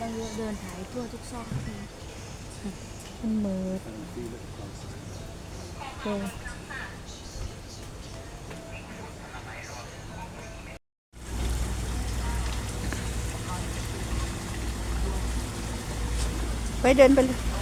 ตั้งเยอะเดินถ่ายทั่วทุกซอกทุกมุมมันมืดโอ้ไปเดินไปเลย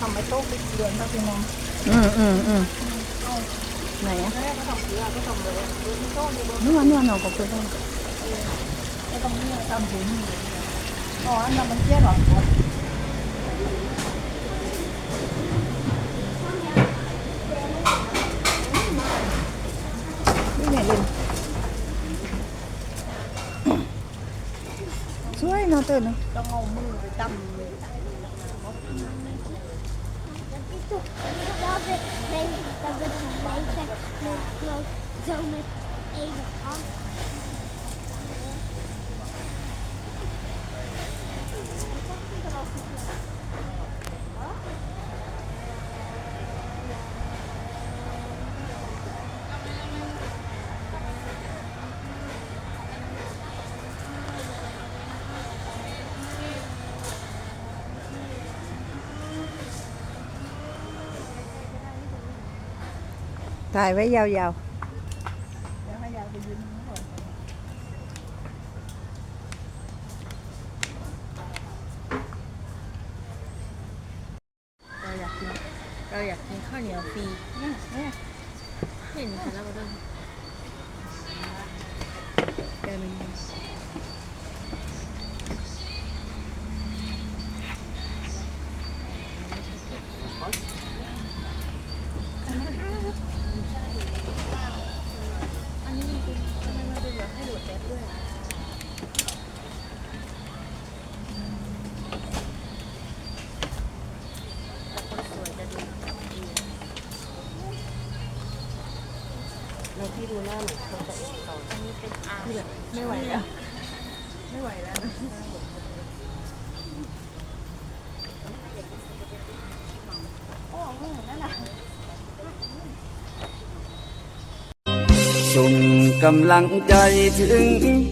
ทำไมโต๊ะปิดเดือนก็คือมองอืมอืมอืมไหนอะแรกก็ทำเสือก็ทำเลยดูที่โต๊ะดูนวดนวดหนอกับเพื่อนไม่ต้องเนี่ยทำถึงอ๋ออันนั้นมันเที่ยหรอนี่ไงลินสวยเนาะเต้นเนาะต้องเอามือไปตั้ม to zdrowy będzie zdobyć majtek, mógł zomek, ej, ถ่ายไว้ยาวๆเดี๋ยวให้ยาวไปยืนก่อนเราอยากกินเราอยากกินข้าวเหนียวฟรีเนี่ยเนี่ยเห็นค่ะแล้วก็ต้องเดินมันอันนี้จริงๆทำไมมันเป็นแบบให้ดูดแป๊บด้วยอะแต่คนสวยจะดูดี แล้วพี่ดูหน้าหนูเขาจะเขาอันนี้เป็นอาที่แบบไม่ไหวแล้ว ไม่ไหวแล้วส่งกำลังใจถึง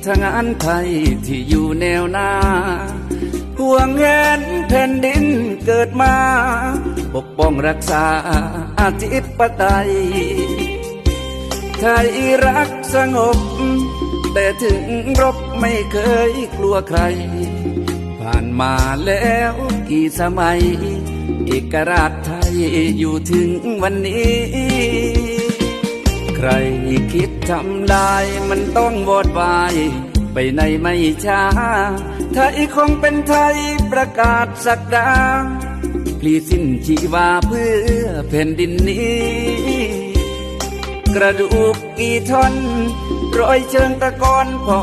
ทางานไทยที่อยู่แนวหน้าห่วงแหนแผ่นดินเกิดมา ปกป้องรักษาอาธิปไตย ไทยรักสงบ แต่ถึงรบไม่เคยกลัวใคร ผ่านมาแล้วกี่สมัย เอกราชไทยอยู่ถึงวันนี้ ใครคิดทำลายมันต้องวอดวาย ไปในไม่ช้า ไทยคงเป็นไทยประกาศสักดาพลีสิ้นชีวาเพื่อแผ่นดินนี้ กระดูกกี่ท่อนรอยเชิงตะกอนพ่อ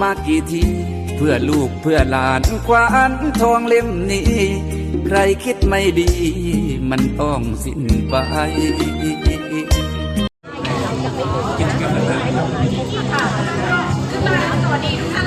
มากี่ที เพื่อลูกเพื่อหลานควานทองเล่มนี้ ใครคิดไม่ดี มันต้องสิ้นไปสวัสดีทุกท่านแล้วแต่ว่าคราวนี้เราจะ